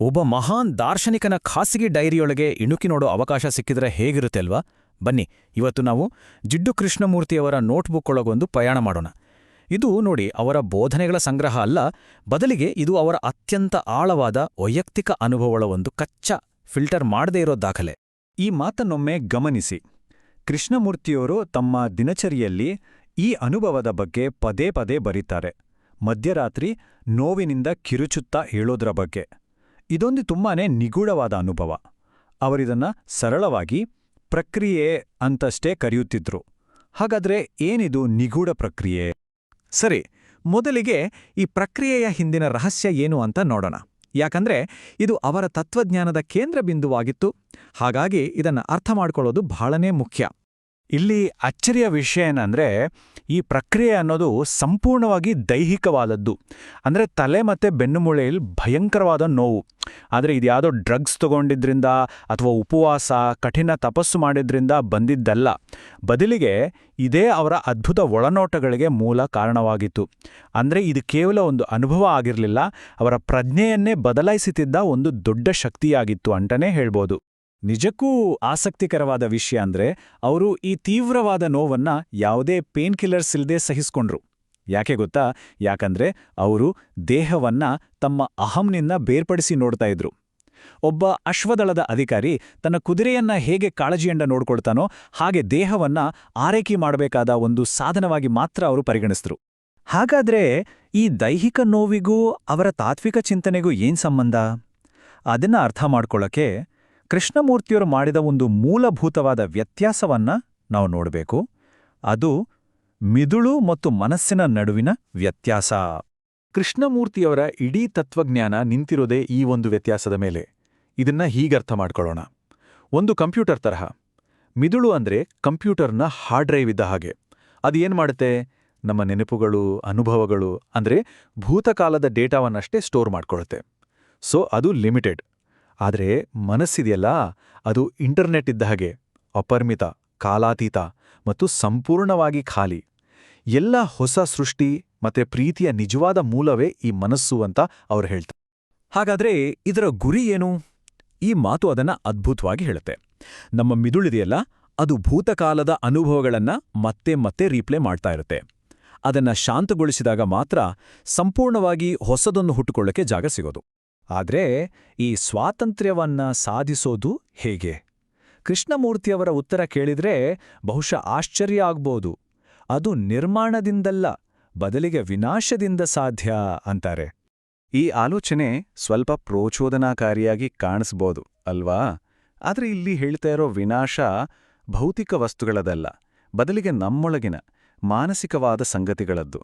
ಒಬ್ಬ ಮಹಾನ್ ದಾರ್ಶನಿಕನ ಖಾಸಗಿ ಡೈರಿಯೊಳಗೆ ಇಣುಕಿ ನೋಡೋ ಅವಕಾಶ ಸಿಕ್ಕಿದ್ರೆ ಹೇಗಿರುತ್ತೆ ಅಲ್ವಾ? ಬನ್ನಿ, ಇವತ್ತು ನಾವು ಜಿಡ್ಡು ಕೃಷ್ಣಮೂರ್ತಿಯವರ ನೋಟ್ಬುಕ್ ಒಳಗೊಂದು ಪ್ರಯಾಣ ಮಾಡೋಣ. ಇದು ನೋಡಿ, ಅವರ ಬೋಧನೆಗಳ ಸಂಗ್ರಹ ಅಲ್ಲ, ಬದಲಿಗೆ ಇದು ಅವರ ಅತ್ಯಂತ ಆಳವಾದ ವೈಯಕ್ತಿಕ ಅನುಭವಗಳ ಒಂದು ಕಚ್ಚಾ ಫಿಲ್ಟರ್ ಮಾಡದೇ ಇರೋ ದಾಖಲೆ. ಈ ಮಾತನ್ನೊಮ್ಮೆ ಗಮನಿಸಿ. ಕೃಷ್ಣಮೂರ್ತಿಯವರು ತಮ್ಮ ದಿನಚರಿಯಲ್ಲಿ ಈ ಅನುಭವದ ಬಗ್ಗೆ ಪದೇ ಪದೇ ಬರೀತಾರೆ. ಮಧ್ಯರಾತ್ರಿ ನೋವಿನಿಂದ ಕಿರುಚುತ್ತಾ ಹೇಳೋದ್ರ ಬಗ್ಗೆ. ಇದೊಂದು ತುಂಬಾನೇ ನಿಗೂಢವಾದ ಅನುಭವ. ಅವರಿದನ್ನ ಸರಳವಾಗಿ ಪ್ರಕ್ರಿಯೆ ಅಂತಷ್ಟೇ ಕರೆಯುತ್ತಿದ್ರು. ಹಾಗಾದ್ರೆ ಏನಿದು ನಿಗೂಢ ಪ್ರಕ್ರಿಯೆ? ಸರಿ, ಮೊದಲಿಗೆ ಈ ಪ್ರಕ್ರಿಯೆಯ ಹಿಂದಿನ ರಹಸ್ಯ ಏನು ಅಂತ ನೋಡೋಣ. ಯಾಕಂದ್ರೆ ಇದು ಅವರ ತತ್ವಜ್ಞಾನದ ಕೇಂದ್ರ ಬಿಂದುವಾಗಿತ್ತು. ಹಾಗಾಗಿ ಇದನ್ನು ಅರ್ಥ ಮಾಡಿಕೊಳ್ಳೋದು ಬಹಳನೇ ಮುಖ್ಯ. ಇಲ್ಲಿ ಅಚ್ಚರಿಯ ವಿಷಯ ಏನಂದ್ರೆ, ಈ ಪ್ರಕ್ರಿಯೆ ಅನ್ನೋದು ಸಂಪೂರ್ಣವಾಗಿ ದೈಹಿಕವಾದದ್ದು. ಅಂದ್ರೆ ತಲೆ ಮತ್ತೆ ಬೆನ್ನುಮೂಳೆಯಲ್ಲಿ ಭಯಂಕರವಾದ ನೋವು. ಆದರೆ ಇದ್ಯಾವುದೋ ಡ್ರಗ್ಸ್ ತಗೊಂಡಿದ್ರಿಂದ ಅಥವಾ ಉಪವಾಸ, ಕಠಿಣ ತಪಸ್ಸು ಮಾಡಿದ್ರಿಂದ ಬಂದಿದ್ದಲ್ಲ. ಬದಲಿಗೆ ಇದೇ ಅವರ ಅದ್ಭುತ ಒಳನೋಟಗಳಿಗೆ ಮೂಲ ಕಾರಣವಾಗಿತ್ತು. ಅಂದ್ರೆ ಇದು ಕೇವಲ ಒಂದು ಅನುಭವ ಆಗಿರಲಿಲ್ಲ, ಅವರ ಪ್ರಜ್ಞೆಯನ್ನೇ ಬದಲಾಯಿಸುತ್ತಿದ್ದ ಒಂದು ದೊಡ್ಡ ಶಕ್ತಿಯಾಗಿತ್ತು ಅಂತಲೇ ಹೇಳ್ಬೋದು. ನಿಜಕ್ಕೂ ಆಸಕ್ತಿಕರವಾದ ವಿಷಯ ಅಂದ್ರೆ ಅವರು ಈ ತೀವ್ರವಾದ ನೋವನ್ನ ಯಾವುದೇ ಪೇನ್ ಕಿಲ್ಲರ್ಸ್ ಇಲ್ಲದೆ ಸಹಿಸ್ಕೊಂಡ್ರು. ಯಾಕೆ ಗೊತ್ತಾ? ಯಾಕಂದ್ರೆ ಅವರು ದೇಹವನ್ನ ತಮ್ಮ ಅಹಂನಿಂದ ಬೇರ್ಪಡಿಸಿ ನೋಡ್ತಾ ಇದ್ರು. ಒಬ್ಬ ಅಶ್ವದಳದ ಅಧಿಕಾರಿ ತನ್ನ ಕುದುರೆಯನ್ನ ಹೇಗೆ ಕಾಳಜಿಯಂಡ ನೋಡ್ಕೊಳ್ತಾನೋ ಹಾಗೆ ದೇಹವನ್ನ ಆರೈಕೆ ಮಾಡಬೇಕಾದ ಒಂದು ಸಾಧನವಾಗಿ ಮಾತ್ರ ಅವರು ಪರಿಗಣಿಸಿದ್ರು. ಹಾಗಾದ್ರೆ ಈ ದೈಹಿಕ ನೋವಿಗೂ ಅವರ ತಾತ್ವಿಕ ಚಿಂತನೆಗೂ ಏನ್ ಸಂಬಂಧ? ಅದನ್ನ ಅರ್ಥ ಮಾಡ್ಕೊಳ್ಳಕ್ಕೆ ಕೃಷ್ಣಮೂರ್ತಿಯವರು ಮಾಡಿದ ಒಂದು ಮೂಲಭೂತವಾದ ವ್ಯತ್ಯಾಸವನ್ನ ನಾವು ನೋಡಬೇಕು. ಅದು ಮಿದುಳು ಮತ್ತು ಮನಸ್ಸಿನ ನಡುವಿನ ವ್ಯತ್ಯಾಸ. ಕೃಷ್ಣಮೂರ್ತಿಯವರ ಇಡೀ ತತ್ವಜ್ಞಾನ ನಿಂತಿರೋದೇ ಈ ಒಂದು ವ್ಯತ್ಯಾಸದ ಮೇಲೆ. ಇದನ್ನ ಹೀಗರ್ಥ ಮಾಡ್ಕೊಳ್ಳೋಣ. ಒಂದು ಕಂಪ್ಯೂಟರ್ ತರಹ. ಮಿದುಳು ಅಂದ್ರೆ ಕಂಪ್ಯೂಟರ್ನ ಹಾರ್ಡ್ ಡ್ರೈವ್ ಇದ್ದ ಹಾಗೆ. ಅದು ಏನು ಮಾಡುತ್ತೆ? ನಮ್ಮ ನೆನಪುಗಳು, ಅನುಭವಗಳು ಅಂದ್ರೆ ಭೂತಕಾಲದ ಡೇಟಾವನ್ನಷ್ಟೇ ಸ್ಟೋರ್ ಮಾಡ್ಕೊಳ್ಳುತ್ತೆ. ಸೊ, ಅದು ಲಿಮಿಟೆಡ್. ಆದರೆ ಮನಸ್ಸಿದೆಯಲ್ಲ, ಅದು ಇಂಟರ್ನೆಟ್ ಇದ್ದ ಹಾಗೆ, ಅಪರಿಮಿತ, ಕಾಲಾತೀತ ಮತ್ತು ಸಂಪೂರ್ಣವಾಗಿ ಖಾಲಿ. ಎಲ್ಲ ಹೊಸ ಸೃಷ್ಟಿ ಮತ್ತೆ ಪ್ರೀತಿಯ ನಿಜವಾದ ಮೂಲವೇ ಈ ಮನಸ್ಸು ಅಂತ ಅವ್ರು ಹೇಳ್ತಾರೆ. ಹಾಗಾದ್ರೆ ಇದರ ಗುರಿ ಏನು? ಈ ಮಾತು ಅದನ್ನ ಅದ್ಭುತವಾಗಿ ಹೇಳುತ್ತೆ. ನಮ್ಮ ಮಿದುಳಿದೆಯಲ್ಲ, ಅದು ಭೂತಕಾಲದ ಅನುಭವಗಳನ್ನ ಮತ್ತೆ ಮತ್ತೆ ರೀಪ್ಲೇ ಮಾಡ್ತಾ ಇರುತ್ತೆ. ಅದನ್ನ ಶಾಂತಗೊಳಿಸಿದಾಗ ಮಾತ್ರ ಸಂಪೂರ್ಣವಾಗಿ ಹೊಸದೊಂದು ಹುಟ್ಟುಕೊಳ್ಳಕ್ಕೆ ಜಾಗ ಸಿಗೋದು. ಆದ್ರೆ ಈ ಸ್ವಾತಂತ್ರ್ಯವನ್ನ ಸಾಧಿಸೋದು ಹೇಗೆ? ಕೃಷ್ಣಮೂರ್ತಿಯವರ ಉತ್ತರ ಕೇಳಿದ್ರೆ ಬಹುಶಃ ಆಶ್ಚರ್ಯ ಆಗ್ಬೋದು. ಅದು ನಿರ್ಮಾಣದಿಂದಲ್ಲ, ಬದಲಿಗೆ ವಿನಾಶದಿಂದ ಸಾಧ್ಯ ಅಂತಾರೆ. ಈ ಆಲೋಚನೆ ಸ್ವಲ್ಪ ಪ್ರೋಚೋದನಾಕಾರಿಯಾಗಿ ಕಾಣಿಸ್ಬೋದು, ಅಲ್ವಾ? ಆದರೆ ಇಲ್ಲಿ ಹೇಳ್ತಾ ಇರೋ ವಿನಾಶ ಭೌತಿಕ ವಸ್ತುಗಳದಲ್ಲ, ಬದಲಿಗೆ ನಮ್ಮೊಳಗಿನ ಮಾನಸಿಕವಾದ ಸಂಗತಿಗಳದ್ದು.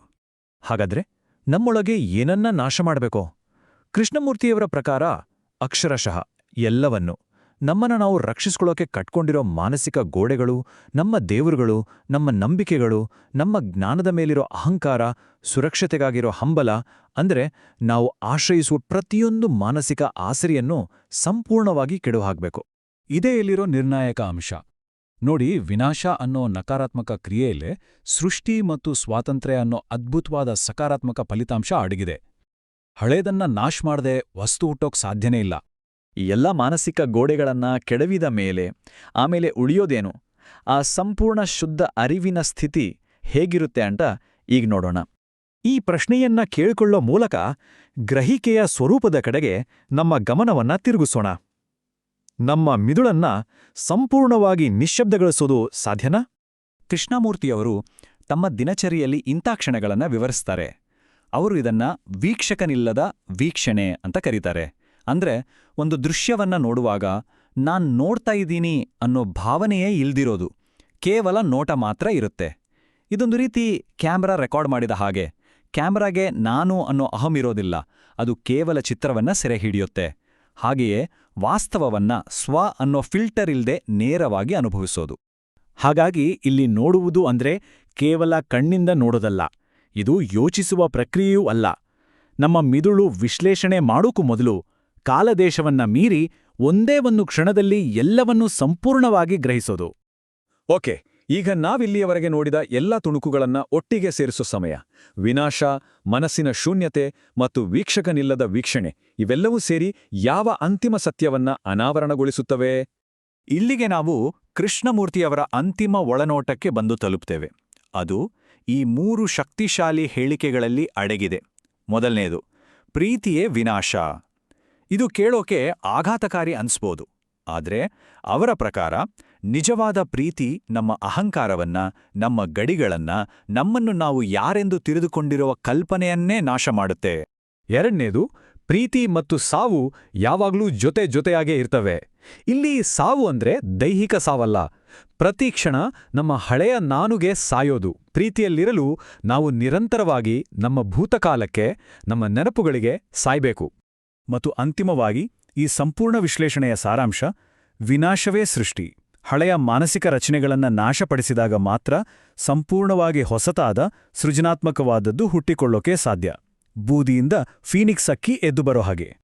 ಹಾಗಾದ್ರೆ ನಮ್ಮೊಳಗೆ ಏನನ್ನ ನಾಶ ಮಾಡಬೇಕೋ? ಕೃಷ್ಣಮೂರ್ತಿಯವರ ಪ್ರಕಾರ ಅಕ್ಷರಶಃ ಎಲ್ಲವನ್ನು ನಮ್ಮನ್ನು ನಾವು ರಕ್ಷಿಸ್ಕೊಳ್ಳೋಕೆ ಕಟ್ಕೊಂಡಿರೋ ಮಾನಸಿಕ ಗೋಡೆಗಳು, ನಮ್ಮ ದೇವರುಗಳು, ನಮ್ಮ ನಂಬಿಕೆಗಳು, ನಮ್ಮ ಜ್ಞಾನದ ಮೇಲಿರೋ ಅಹಂಕಾರ, ಸುರಕ್ಷತೆಗಾಗಿರೋ ಹಂಬಲ, ಅಂದ್ರೆ ನಾವು ಆಶ್ರಯಿಸುವ ಪ್ರತಿಯೊಂದು ಮಾನಸಿಕ ಆಸರಿಯನ್ನು ಸಂಪೂರ್ಣವಾಗಿ ಕೆಡುಹಾಕ್ಬೇಕು. ಇದೇ ಇಲ್ಲಿರೋ ನಿರ್ಣಾಯಕ ಅಂಶ. ನೋಡಿ, ವಿನಾಶ ಅನ್ನೋ ನಕಾರಾತ್ಮಕ ಕ್ರಿಯೆಯಲ್ಲೇ ಸೃಷ್ಟಿ ಮತ್ತು ಸ್ವಾತಂತ್ರ್ಯ ಅನ್ನೋ ಅದ್ಭುತವಾದ ಸಕಾರಾತ್ಮಕ ಫಲಿತಾಂಶ ಅಡಗಿದೆ. ಹಳೇದನ್ನ ನಾಶ್ ಮಾಡದೆ ವಸ್ತು ಹುಟ್ಟೋಕ್ ಸಾಧ್ಯನೇ ಇಲ್ಲ. ಈ ಎಲ್ಲ ಮಾನಸಿಕ ಗೋಡೆಗಳನ್ನ ಕೆಡವಿದ ಮೇಲೆ, ಆಮೇಲೆ ಉಳಿಯೋದೇನು? ಆ ಸಂಪೂರ್ಣ ಶುದ್ಧ ಅರಿವಿನ ಸ್ಥಿತಿ ಹೇಗಿರುತ್ತೆ ಅಂತ ಈಗ ನೋಡೋಣ. ಈ ಪ್ರಶ್ನೆಯನ್ನ ಕೇಳಿಕೊಳ್ಳೋ ಮೂಲಕ ಗ್ರಹಿಕೆಯ ಸ್ವರೂಪದ ಕಡೆಗೆ ನಮ್ಮ ಗಮನವನ್ನ ತಿರುಗಿಸೋಣ. ನಮ್ಮ ಮಿದುಳನ್ನ ಸಂಪೂರ್ಣವಾಗಿ ನಿಶ್ಶಬ್ದಗೊಳಿಸೋದು ಸಾಧ್ಯನಾ? ಕೃಷ್ಣಮೂರ್ತಿಯವರು ತಮ್ಮ ದಿನಚರಿಯಲ್ಲಿ ಇಂಥ ಕ್ಷಣಗಳನ್ನು ವಿವರಿಸ್ತಾರೆ. ಅವರು ಇದನ್ನ ವೀಕ್ಷಕನಿಲ್ಲದ ವೀಕ್ಷಣೆ ಅಂತ ಕರೀತಾರೆ. ಅಂದ್ರೆ ಒಂದು ದೃಶ್ಯವನ್ನ ನೋಡುವಾಗ ನಾನ್ ನೋಡ್ತಾ ಇದ್ದೀನಿ ಅನ್ನೋ ಭಾವನೆಯೇ ಇಲ್ದಿರೋದು. ಕೇವಲ ನೋಟ ಮಾತ್ರ ಇರುತ್ತೆ. ಇದೊಂದು ರೀತಿ ಕ್ಯಾಮ್ರಾ ರೆಕಾರ್ಡ್ ಮಾಡಿದ ಹಾಗೆ. ಕ್ಯಾಮ್ರಾಗೆ ನಾನು ಅನ್ನೋ ಅಹಂ ಇರೋದಿಲ್ಲ. ಅದು ಕೇವಲ ಚಿತ್ರವನ್ನ ಸೆರೆ ಹಿಡಿಯುತ್ತೆ. ಹಾಗೆಯೇ ವಾಸ್ತವವನ್ನ ಸ್ವ ಅನ್ನೋ ಫಿಲ್ಟರ್ ಇಲ್ಲದೆ ನೇರವಾಗಿ ಅನುಭವಿಸೋದು. ಹಾಗಾಗಿ ಇಲ್ಲಿ ನೋಡುವುದು ಅಂದ್ರೆ ಕೇವಲ ಕಣ್ಣಿಂದ ನೋಡೋದಲ್ಲ. ಇದು ಯೋಚಿಸುವ ಪ್ರಕ್ರಿಯೆಯೂ ಅಲ್ಲ. ನಮ್ಮ ಮಿದುಳು ವಿಶ್ಲೇಷಣೆ ಮಾಡೋಕು ಮೊದಲು ಕಾಲದೇಶವನ್ನ ಮೀರಿ ಒಂದೇ ಒಂದು ಕ್ಷಣದಲ್ಲಿ ಎಲ್ಲವನ್ನೂ ಸಂಪೂರ್ಣವಾಗಿ ಗ್ರಹಿಸೋದು. ಓಕೆ, ಈಗ ನಾವಿಲ್ಲಿಯವರೆಗೆ ನೋಡಿದ ಎಲ್ಲ ತುಣುಕುಗಳನ್ನ ಒಟ್ಟಿಗೆ ಸೇರಿಸೋ ಸಮಯ. ವಿನಾಶ, ಮನಸ್ಸಿನ ಶೂನ್ಯತೆ ಮತ್ತು ವೀಕ್ಷಕನಿಲ್ಲದ ವೀಕ್ಷಣೆ, ಇವೆಲ್ಲವೂ ಸೇರಿ ಯಾವ ಅಂತಿಮ ಸತ್ಯವನ್ನ ಅನಾವರಣಗೊಳಿಸುತ್ತವೆ? ಇಲ್ಲಿಗೆ ನಾವು ಕೃಷ್ಣಮೂರ್ತಿಯವರ ಅಂತಿಮ ಒಳನೋಟಕ್ಕೆ ಬಂದು ತಲುಪ್ತೇವೆ. ಅದು ಈ ಮೂರು ಶಕ್ತಿಶಾಲಿ ಹೇಳಿಕೆಗಳಲ್ಲಿ ಅಡಗಿದೆ. ಮೊದಲನೆಯದು ಪ್ರೀತಿಯೇ ವಿನಾಶ. ಇದು ಕೇಳೋಕೆ ಆಘಾತಕಾರಿ ಅನ್ಸ್ಬೋದು. ಆದರೆ ಅವರ ಪ್ರಕಾರ ನಿಜವಾದ ಪ್ರೀತಿ ನಮ್ಮ ಅಹಂಕಾರವನ್ನ, ನಮ್ಮ ಗಡಿಗಳನ್ನ, ನಮ್ಮನ್ನು ನಾವು ಯಾರೆಂದು ತಿಳಿದುಕೊಂಡಿರುವ ಕಲ್ಪನೆಯನ್ನೇ ನಾಶ ಮಾಡುತ್ತೆ. ಎರಡನೇದು, ಪ್ರೀತಿ ಮತ್ತು ಸಾವು ಯಾವಾಗ್ಲೂ ಜೊತೆ ಜೊತೆಯಾಗೇ ಇರ್ತವೆ. ಇಲ್ಲಿ ಸಾವು ಅಂದ್ರೆ ದೈಹಿಕ ಸಾವಲ್ಲ ಪ್ರತಿ ಕ್ಷಣ ನಮ್ಮ ಹಳೆಯ ನಾನುಗೆ ಸಾಯೋದು. ಪ್ರೀತಿಯಲ್ಲಿರಲು ನಾವು ನಿರಂತರವಾಗಿ ನಮ್ಮ ಭೂತಕಾಲಕ್ಕೆ, ನಮ್ಮ ನೆನಪುಗಳಿಗೆ ಸಾಯ್ಬೇಕು. ಮತ್ತು ಅಂತಿಮವಾಗಿ ಈ ಸಂಪೂರ್ಣ ವಿಶ್ಲೇಷಣೆಯ ಸಾರಾಂಶ, ವಿನಾಶವೇ ಸೃಷ್ಟಿ. ಹಳೆಯ ಮಾನಸಿಕ ರಚನೆಗಳನ್ನ ನಾಶಪಡಿಸಿದಾಗ ಮಾತ್ರ ಸಂಪೂರ್ಣವಾಗಿ ಹೊಸತಾದ, ಸೃಜನಾತ್ಮಕವಾದದ್ದು ಹುಟ್ಟಿಕೊಳ್ಳೋಕೆ ಸಾಧ್ಯ. ಬೂದಿಯಿಂದ ಫೀನಿಕ್ಸ್ ಅಕ್ಕಿ ಎದ್ದು ಬರೋ ಹಾಗೆ.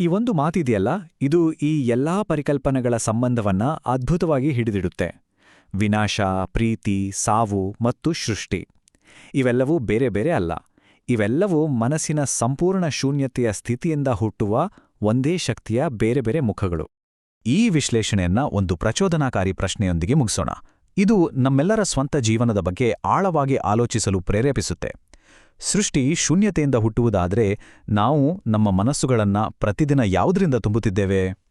ಈ ಒಂದು ಮಾತಿದೆಯಲ್ಲ, ಇದು ಈ ಎಲ್ಲಾ ಪರಿಕಲ್ಪನೆಗಳ ಸಂಬಂಧವನ್ನ ಅದ್ಭುತವಾಗಿ ಹಿಡಿದಿಡುತ್ತೆ. ವಿನಾಶ, ಪ್ರೀತಿ, ಸಾವು ಮತ್ತು ಸೃಷ್ಟಿ. ಇವೆಲ್ಲವೂ ಬೇರೆ ಬೇರೆ ಅಲ್ಲ. ಇವೆಲ್ಲವೂ ಮನಸ್ಸಿನ ಸಂಪೂರ್ಣ ಶೂನ್ಯತೆಯ ಸ್ಥಿತಿಯಿಂದ ಹುಟ್ಟುವ ಒಂದೇ ಶಕ್ತಿಯ ಬೇರೆ ಬೇರೆ ಮುಖಗಳು. ಈ ವಿಶ್ಲೇಷಣೆಯನ್ನ ಒಂದು ಪ್ರಚೋದನಾಕಾರಿ ಪ್ರಶ್ನೆಯೊಂದಿಗೆ ಮುಗಿಸೋಣ. ಇದು ನಮ್ಮೆಲ್ಲರ ಸ್ವಂತ ಜೀವನದ ಬಗ್ಗೆ ಆಳವಾಗಿ ಆಲೋಚಿಸಲು ಪ್ರೇರೇಪಿಸುತ್ತೆ. ಸೃಷ್ಟಿ ಶೂನ್ಯತೆಯಿಂದ ಹುಟ್ಟುವುದಾದರೆ ನಾವು ನಮ್ಮ ಮನಸ್ಸುಗಳನ್ನು ಪ್ರತಿದಿನ ಯಾವುದರಿಂದ ತುಂಬುತ್ತಿದ್ದೇವೆ?